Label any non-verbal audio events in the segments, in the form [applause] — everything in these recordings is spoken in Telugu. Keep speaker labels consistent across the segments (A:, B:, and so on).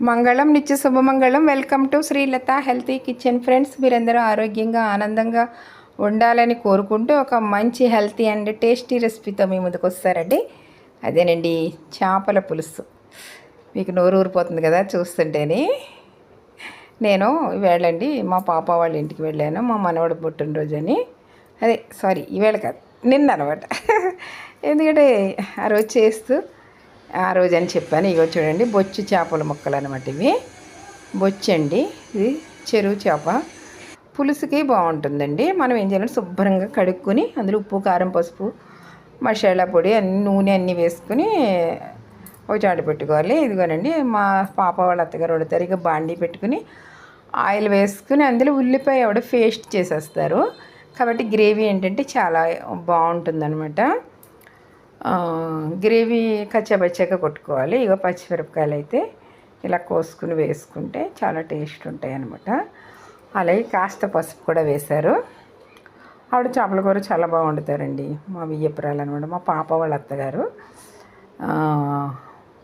A: మంగళం నిత్య శుభమంగళం. Welcome to Srilatha healthy kitchen friends మీరందరూ ఆరోగ్యంగా ఆనందంగా ఉండాలని కోరుకుంటూ ఒక మంచి హెల్తీ అండ్ టేస్టీ రెసిపీతో మీ ముందుకు వస్తారండి. అదేనండి చేపల పులుసు. మీకు నోరు ఊరిపోతుంది కదా చూస్తుంటేనే. నేను వేళండి మా పాప వాళ్ళ ఇంటికి వెళ్ళాను మా మనవడు పుట్టినరోజు అని అదే సారీ ఈవేళ కాదు నిన్న అనమాట [laughs] ఎందుకంటే ఆ రోజు చేస్తూ ఆ రోజు అని చెప్పాను. ఇగో చూడండి బొచ్చు చేపల ముక్కలు అనమాట ఇవి. బొచ్చు అండి ఇది చెరువు చేప. పులుసుకి బాగుంటుందండి. మనం ఏం చేయాలంటే శుభ్రంగా కడుక్కొని అందులో ఉప్పు కారం పసుపు మసాలా పొడి అన్ని నూనె అన్నీ వేసుకుని ఒక చాటు పెట్టుకోవాలి. ఇదిగోనండి మా పాప వాళ్ళ అత్తగారు వండుతారు. ఇక బాండీ పెట్టుకుని ఆయిల్ వేసుకుని అందులో ఉల్లిపాయ ఎవడ పేస్ట్ చేసేస్తారు. కాబట్టి గ్రేవీ ఏంటంటే చాలా బాగుంటుందన్నమాట. గ్రేవీ కచ్చబచ్చగా కొట్టుకోవాలి. ఇక పచ్చిమిరపకాయలు అయితే ఇలా కోసుకుని వేసుకుంటే చాలా టేస్ట్ ఉంటాయి అనమాట అలాగే కాస్త పసుపు కూడా వేశారు. ఆవిడ చేపల కూర చాలా బాగుండుతారండి. మా వియ్యపురాలు అనమాట మా పాప వాళ్ళ అత్తగారు.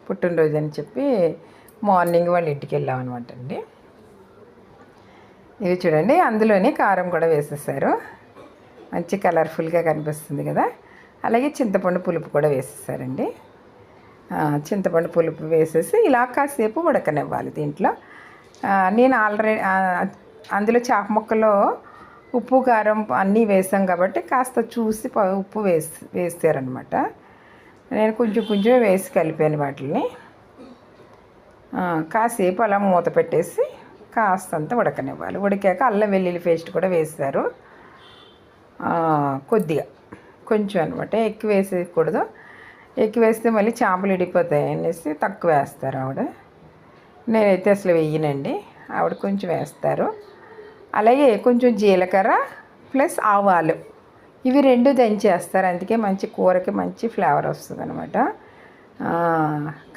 A: పుట్టినరోజు అని చెప్పి మార్నింగ్ వాళ్ళ ఇంటికి వెళ్ళాం అనమాట అండి. ఇవి చూడండి. అందులోనే కారం కూడా వేసేసారు. మంచి కలర్ఫుల్గా కనిపిస్తుంది కదా. అలాగే చింతపండు పులుపు కూడా వేసేసారండి. చింతపండు పులుపు వేసేసి ఇలా కాసేపు ఉడకనివ్వాలి దీంట్లో. నేను ఆల్రెడీ అందులో చేప ముక్కలో ఉప్పు కారం అన్నీ వేసాం కాబట్టి కాస్త చూసి ప- ఉప్పు వేసి వేసారనమాట నేను కొంచెం కొంచెం వేసి కలిపాను వాటిని కాసేపు అలా మూత పెట్టేసి కాస్తంత ఉడకనివ్వాలి. ఉడికాక అల్లం వెల్లుల్లి పేస్ట్ కూడా వేస్తారు. కొద్దిగా. కొంచెం అనమాట. ఎక్కువ వేసేయకూడదు. ఎక్కువ వేస్తే మళ్ళీ చేపలు ఇడిపోతాయి అనేసి తక్కువ వేస్తారు ఆవిడ. నేనైతే అసలు వెయ్యనండి ఆవిడ కొంచెం వేస్తారు. అలాగే కొంచెం జీలకర్ర ప్లస్ ఆవాలు. ఇవి రెండు దంచేస్తారు. అందుకే మంచి కూరకి మంచి ఫ్లేవర్ వస్తుంది అనమాట.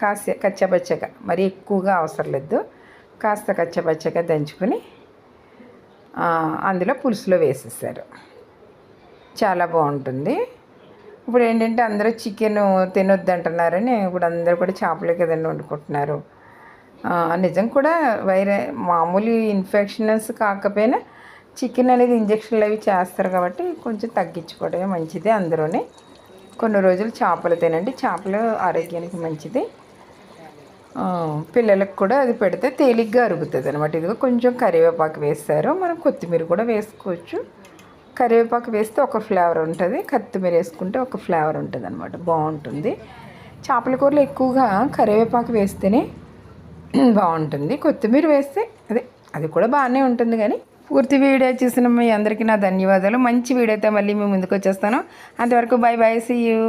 A: కాస్త కచ్చపచ్చగా. మరి ఎక్కువగా అవసరం లేదు. కాస్త కచ్చబచ్చగా దంచుకొని అందులో పులుసులో వేసేసారు. చాలా బాగుంటుంది. ఇప్పుడు ఏంటంటే అందరూ చికెన్ తినొద్దు అంటున్నారని ఇప్పుడు అందరూ కూడా చేపలే కదండి వండుకుంటున్నారు. నిజం కూడా వైరే మామూలు ఇన్ఫెక్షన్స్ కాకపోయినా చికెన్ అనేది ఇంజక్షన్లు అవి చేస్తారు కాబట్టి కొంచెం తగ్గించుకోవడమే మంచిది అందులోనే కొన్ని రోజులు చేపలు తినండి చేపలు ఆరోగ్యానికి మంచిది. పిల్లలకు కూడా అది పెడితే తేలిగ్గా అరుగుతుంది అనమాట ఇదిగో కొంచెం కరివేపాకు వేస్తారు మనం కొత్తిమీర కూడా వేసుకోవచ్చు. కరివేపాకు వేస్తే ఒక ఫ్లేవర్ ఉంటుంది. కొత్తిమీర వేసుకుంటే ఒక ఫ్లేవర్ ఉంటుంది అనమాట బాగుంటుంది. చేపల కూరలో ఎక్కువగా కరివేపాకు వేస్తేనే [clears throat] బాగుంటుంది. కొత్తిమీర వేస్తే అదే అది కూడా బాగానే ఉంటుంది కానీ పూర్తి వీడియో చూసిన మీ అందరికీ నా ధన్యవాదాలు. మంచి వీడియోతో మళ్ళీ మేము ముందుకు వచ్చేస్తాను. అంతవరకు బై బై సీ యూ